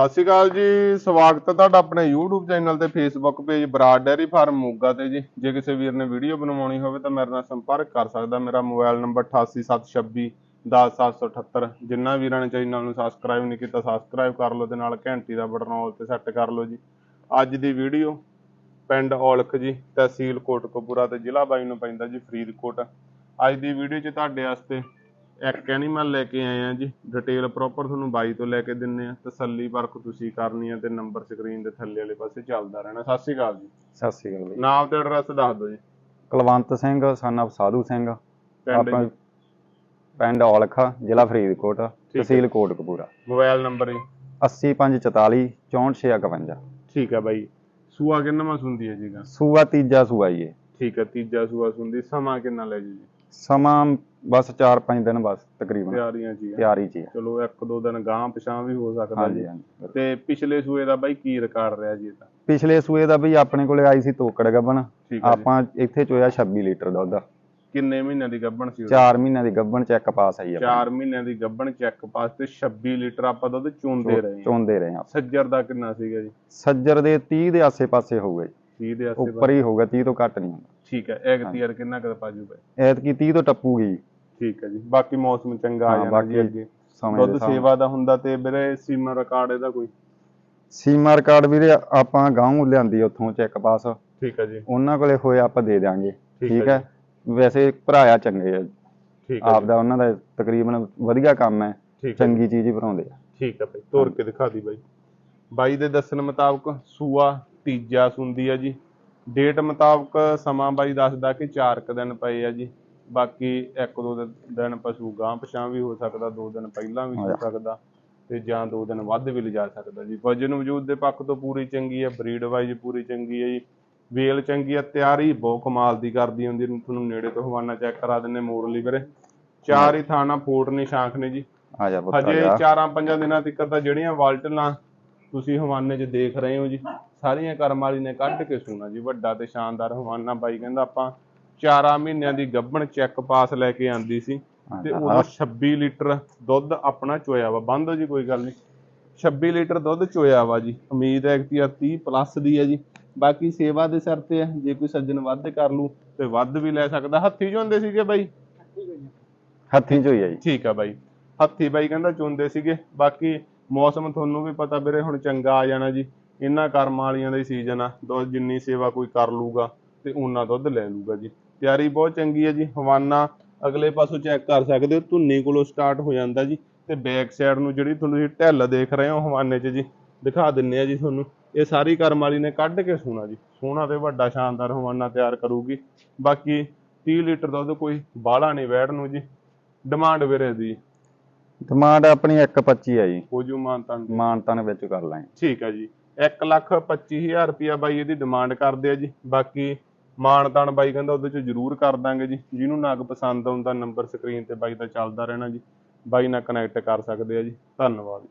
ਸਤਿ ਸ਼੍ਰੀ ਅਕਾਲ ਜੀ, ਸਵਾਗਤ ਹੈ ਤੁਹਾਡਾ ਆਪਣੇ YouTube ਚੈਨਲ ਤੇ, Facebook page Brar dairy farm Moga ਤੇ ਜੀ। ਜੇ ਕਿਸੇ ਵੀਰ ਨੇ ਵੀਡੀਓ ਬਣਵਾਉਣੀ ਹੋਵੇ ਤਾਂ ਮੇਰੇ ਨਾਲ ਸੰਪਰਕ ਕਰ ਸਕਦਾ। ਮੇਰਾ ਮੋਬਾਈਲ ਨੰਬਰ 8876 10778 ਜਿੰਨਾ ਵੀਰਾਂ ਨੇ ਚੈਨਲ ਨੂੰ ਸਬਸਕ੍ਰਾਈਬ ਨਹੀਂ ਕੀਤਾ ਸਬਸਕ੍ਰਾਈਬ ਕਰ ਲਓ ਤੇ ਨਾਲ ਘੰਟੀ ਦਾ ਬਟਨ ਆਲ ਤੇ ਸੈੱਟ ਕਰ ਲਓ ਜੀ। ਅੱਜ ਦੀ ਵੀਡੀਓ ਪਿੰਡ ਔਲਖ ਜੀ, ਤਹਿਸੀਲ ਕੋਟਕਪੂਰਾ ਤੇ ਜ਼ਿਲ੍ਹਾ ਬਾਈ ਨੂੰ ਪੈਂਦਾ ਜੀ, ਫਰੀਦਕੋਟ। ਅੱਜ ਦੀ ਵੀਡੀਓ 'ਚ ਤੁਹਾਡੇ ਵਾਸਤੇ ਇੱਕ ਐਨੀਮਲ ਲੈ ਕੇ ਆਏ ਆ ਜੀ। ਡਿਟੇਲ ਪ੍ਰੋਪਰ ਤੁਹਾਨੂੰ ਬਾਈ ਤੋਂ ਲੈ ਕੇ ਦਿੰਨੇ ਆ। ਤਸੱਲੀ ਪਰਖ ਤੁਸੀਂ ਕਰਨੀ ਆ ਤੇ ਨੰਬਰ ਸਕਰੀਨ ਦੇ ਥੱਲੇ ਵਾਲੇ ਪਾਸੇ ਚੱਲਦਾ ਰਹਿਣਾ। ਸਤਿ ਸ਼੍ਰੀ ਅਕਾਲ ਜੀ। ਸਤਿ ਸ੍ਰੀ ਅਕਾਲ ਜੀ। ਨਾਮ ਤੇ ਐਡਰੈਸ ਦੱਸ ਦਿਓ ਜੀ। ਕੁਲਵੰਤ ਸਿੰਘ of ਸਾਧੂ ਸਿੰਘ। ਪਿੰਡ ਆਪਣਾ ਪਿੰਡ ਔਲਖਾ ਜ਼ਿਲ੍ਹਾ ਫਰੀਦਕੋਟ ਤਹਿਸੀਲ ਕੋਟਕਪੂਰਾ। ਮੋਬਾਈਲ ਨੰਬਰ ਜੀ। 8544 64651 ਠੀਕ ਹੈ ਬਾਈ। ਸੂਆ ਕਿੰਨਾ ਸੁੰਦੀ ਹੈ ਜੀਗਾ ਸੂਆ ਤੀਜਾ ਸੂਆ ਜੀ ਇਹ। ਠੀਕ ਹੈ ਤੀਜਾ ਸੂਆ ਸੁੰਦੀ। ਸਮਾਂ ਕਿੰਨਾ ਲੈ ਜੀ ਜੀ? ਸਮਾਂ ਬਸ 4-5 ਦਿਨ ਬਸ ਤਕਰੀਬਨ। ਤਿਆਰੀਆਂ ਜੀ ਆ। ਤਿਆਰੀ ਚ ਹੀ ਆ। ਚਲੋ ਇੱਕ ਦੋ ਦਿਨ ਗਾਂ ਪਛਾਂ ਵੀ ਹੋ ਸਕਦਾ ਹਾਂਜੀ ਜੀ। ਹਾਂਜੀ ਤੇ ਪਿਛਲੇ ਸੂਏ ਦਾ ਬਾਈ ਕੀ ਰਿਕਾਰਡ ਰਿਹਾ ਜੀ ਇਹਦਾ ਪਿਛਲੇ ਸੂਏ ਦਾ ਵੀ ਆਪਣੇ ਕੋਲੇ ਆਈ ਸੀ ਤੋਕੜ ਗੱਬਣ। ਠੀਕ ਹੈ ਜੀ। ਆਪਾਂ ਇੱਥੇ ਚੋਇਆ 26 ਲੀਟਰ ਦੁੱਧ। ਕਿੰਨੇ ਮਹੀਨਿਆਂ ਦੀ ਗੱਭਣ ਸੀ 4 ਮਹੀਨਿਆਂ ਦੀ ਗੱਬਣ ਚੈੱਕ ਪਾਸ ਆਈ ਆਪਾਂ 4 ਮਹੀਨਿਆਂ ਦੀ ਗੱਭਣ ਚੈੱਕ ਪਾਸ ਤੇ 26 ਲੀਟਰ ਆਪਾਂ ਦੁੱਧ ਚੋਂਦੇ ਰਹੇ। ਹਾਂ। ਚੋਂਦੇ ਰਹੇ ਆ ਸੱਜਰ ਦਾ ਕਿੰਨਾ ਸੀਗਾ ਜੀ? ਸੱਜਰ ਦੇ 30 ਦੇ ਆਸੇ-ਪਾਸੇ ਹੋਊਗਾ ਜੀ 30 ਦੇ ਆਸੇ ਉੱਪਰ ਹੀ ਹੋਊਗਾ 30 ਤੋਂ ਘੱਟ ਨਹੀਂ ਹੁੰਦਾ। ਠੀਕ ਹੈ ਇੱਕ ਤੀਰ ਕਿੰਨਾ ਕਰ ਪਾਜੂ ਬਾਈ ਐਤਕੀ 30 ਤੋਂ ਟੱਪੂਗੀ। ਠੀਕ ਹੈ ਜੀ ਬਾਕੀ ਮੌਸਮ ਚੰਗਾ ਆ ਹਾਂ, ਬਾਕੀ ਜੀ ਅੱਗੇ। ਸਮੇਂ ਦੇ ਦੁੱਧ ਹਿਸਾਬ ਸੇਵਾ ਦਾ ਹੁੰਦਾ ਤੇ ਵੀਰੇ ਸੀਮਾ ਰਿਕਾਰਡ ਇਹਦਾ ਕੋਈ? ਸੀਮਾ ਰਿਕਾਰਡ ਵੀਰੇ ਆਪਾਂ ਗਾਉਂ ਲਿਆਂਦੀ ਉੱਥੋਂ ਚੈੱਕ ਪਾਸ। ਠੀਕ ਹੈ ਜੀ। ਉਹਨਾਂ ਕੋਲੇ ਹੋਏ ਆਪਾਂ ਦੇ ਦਿਆਂਗੇ। ਠੀਕ ਠੀਕ ਹੈ ਹੈ? ਵੈਸੇ ਭਰਾਇਆ ਚੰਗੇ ਆ। ਠੀਕ ਹੈ ਆਪ ਦਾ ਉਹਨਾਂ ਦਾ ਤਕਰੀਬਨ ਵਧੀਆ ਕੰਮ ਹੈ। ਠੀਕ ਹੈ ਚੰਗੀ ਚੀਜ਼ ਹੀ ਭਰਾਉਂਦੇ ਆ। ਠੀਕ ਹੈ ਬਾਈ ਤੋਰ ਕੇ ਦਿਖਾ ਦੀ ਬਾਈ। ਬਾਈ ਦੇ ਦੱਸਣ ਮੁਤਾਬਕ ਸੂਆ ਤੀਜਾ ਸੁੰਦੀ ਆ ਜੀ। ਡੇਟ ਮੁਤਾਬਕ ਸਮਾਂ ਬਾਈ ਦੱਸਦਾ ਕਿ 4 ਕ ਦਿਨ ਪਏ ਆ ਜੀ। ਬਾਕੀ ਇੱਕ ਦੋ ਦਿਨ- ਦਿਨ ਪਸ਼ੂ ਗਾਂ ਪਛਾਂ ਵੀ ਹੋ ਸਕਦਾ ਦੋ ਦਿਨ ਪਹਿਲਾਂ ਵੀ ਹੋ। ਸਕਦਾ ਤੇ ਜਾਂ ਦੋ ਦਿਨ ਵੱਧ ਵੀ ਲਿਜਾ ਸਕਦਾ ਜੀ। ਵਜਨ ਵਜੂਦ ਦੇ ਪੱਖ ਤੋਂ ਪੂਰੀ ਚੰਗੀ ਹੈ ਬਰੀਡ ਵਾਈਜ਼ ਪੂਰੀ ਚੰਗੀ ਹੈ ਜੀ। ਵੇਲ ਚੰਗੀ ਹੈ ਤਿਆਰੀ ਬਹੁਤ ਕਮਾਲ ਦੀ ਕਰਦੀ ਹੁੰਦੀ। ਤੁਹਾਨੂੰ ਨੇੜੇ ਤੋਂ ਹਵਾਨਾ ਚੈੱਕ ਕਰਾ ਦਿੰਨੇ ਮੋੜ ਲਈ ਵੀਰੇ। ਚਾਰ ਹੀ ਥਾਣਾ ਫੋਟ ਨੇ ਸ਼ਾਂਖ ਨੇ ਜੀ। ਹਜੇ ਜਾ। 4-5 ਦਿਨਾਂ ਤੱਕ ਤਾਂ ਜਿਹੜੀਆਂ ਵਾਲਟਲਾਂ ਤੁਸੀਂ ਹਵਾਨੇ 'ਚ ਦੇਖ ਰਹੇ ਹੋ ਜੀ। ਸਾਰੀਆਂ ਕਰਮ ਵਾਲੀ ਨੇ ਕੱਢ ਕੇ ਸੁਣਾ ਜੀ ਵੱਡਾ ਤੇ ਸ਼ਾਨਦਾਰ ਹਵਾਨਾ ਬਾਈ ਕਹਿੰਦਾ ਆਪਾਂ 4 ਮਹੀਨਿਆਂ ਦੀ ਗੱਭਣ ਚੈੱਕ ਪਾਸ ਲੈ ਕੇ ਆਂਦੀ ਸੀ ਹਾਂ, ਤੇ ਹਾਂ। ਉਦੋਂ 26 ਲੀਟਰ ਦੁੱਧ ਆਪਣਾ ਚੋਇਆ ਵਾ ਬੰਦ ਜੀ ਕੋਈ ਗੱਲ ਨਹੀਂ। 26 ਲੀਟਰ ਦੁੱਧ ਚੋਇਆ ਵਾ ਜੀ ਉਮੀਦ ਹੈ ਕਿ 30 ਪਲੱਸ ਦੀ ਹੈ ਜੀ। ਬਾਕੀ ਸੇਵਾ ਦੇ ਸਿਰ ਤੇ ਹੈ ਜੇ ਕੋਈ ਸੱਜਣ ਵੱਧ ਕਰ ਲੂ ਤੇ ਵੱਧ ਵੀ ਲੈ ਸਕਦਾ। ਹੱਥੀ ਚੋਂਦੇ ਸੀਗੇ ਬਾਈ? ਹੱਥੀਂ ਚ ਹੋਈ ਆ ਜੀ। ਠੀਕ ਆ ਬਾਈ। ਹੱਥੀ ਬਾਈ ਕਹਿੰਦਾ ਚੁੰਦੇ ਸੀਗੇ। ਬਾਕੀ ਮੌਸਮ ਤੁਹਾਨੂੰ ਵੀ ਪਤਾ ਵੀਰੇ ਹੁਣ ਚੰਗਾ ਆ ਜਾਣਾ ਜੀ। ਇਹਨਾਂ ਕਰਮਾਂ ਵਾਲੀਆਂ ਦਾ ਹੀ ਸੀਜ਼ਨ ਆ। ਦੁੱਧ ਜਿੰਨੀ ਸੇਵਾ ਕੋਈ ਕਰ ਲੂਗਾ ਤੇ ਉਹਨਾਂ ਦੁੱਧ ਲੈ ਲੂਗਾ ਜੀ। ਤਿਆਰੀ ਬਹੁਤ ਚੰਗੀ ਹੈ ਜੀ। ਹਵਾਨਾ ਅਗਲੇ ਪਾਸੋਂ ਚੈੱਕ ਕਰ ਸਕਦੇ ਹੋ। ਧੁੰਨੀ ਕੋਲੋਂ ਸਟਾਰਟ ਹੋ ਜਾਂਦਾ ਜੀ। ਤੇ ਬੈਕ ਸਾਈਡ ਨੂੰ ਜਿਹੜੀ ਤੁਹਾਨੂੰ ਢਿੱਲ ਦੇਖ ਰਹੇ ਹੋ ਹਵਾਨੇ 'ਚ ਜੀ ਦਿਖਾ ਦਿੰਨੇ ਆ ਜੀ ਤੁਹਾਨੂੰ। ਇਹ ਸਾਰੀ ਕਰਮ ਵਾਲੀ ਨੇ ਕੱਢ ਕੇ ਸੋਨਾ ਜੀ। ਸੋਹਣਾ ਤੇ ਵੱਡਾ ਸ਼ਾਨਦਾਰ ਹਵਾਨਾ ਤਿਆਰ ਕਰੂਗੀ। ਬਾਕੀ 30 ਲੀਟਰ ਦੁੱਧ ਕੋਈ ਬਾਹਲਾ ਨਹੀਂ ਵੈੜ ਨੂੰ ਜੀ। ਡਿਮਾਂਡ ਵੀਰੇ ਦੀ। ਡਿਮਾਂਡ ਆਪਣੀ 1.25 ਆ ਜੀ। ਹੋ ਜੂ ਮਾਨਤਾਨ ਦੀ। ਮਾਨਤਨ ਵਿੱਚ ਕਰ ਲਾਂਗੇ ਠੀਕ ਹੈ ਜੀ। 1 ਲੱਖ 25000 ਰੁਪਇਆ ਬਾਈ ਇਹਦੀ ਡਿਮਾਂਡ ਕਰਦੇ ਆ ਜੀ। ਬਾਕੀ ਮਾਨਤਾਨ ਬਾਈ ਕਹਿੰਦਾ ਉਹਦੇ ਚ ਜ਼ਰੂਰ ਕਰ ਦਾਂਗੇ ਜੀ। ਜਿਹਨੂੰ ਨਗ ਪਸੰਦ ਆਉਂਦਾ ਨੰਬਰ ਸਕਰੀਨ ਤੇ ਬਾਈ ਦਾ ਚੱਲਦਾ ਰਹਿਣਾ ਜੀ। ਬਾਈ ਨਾਲ ਕਨੈਕਟ ਕਰ ਸਕਦੇ ਆ ਜੀ। ਧੰਨਵਾਦ।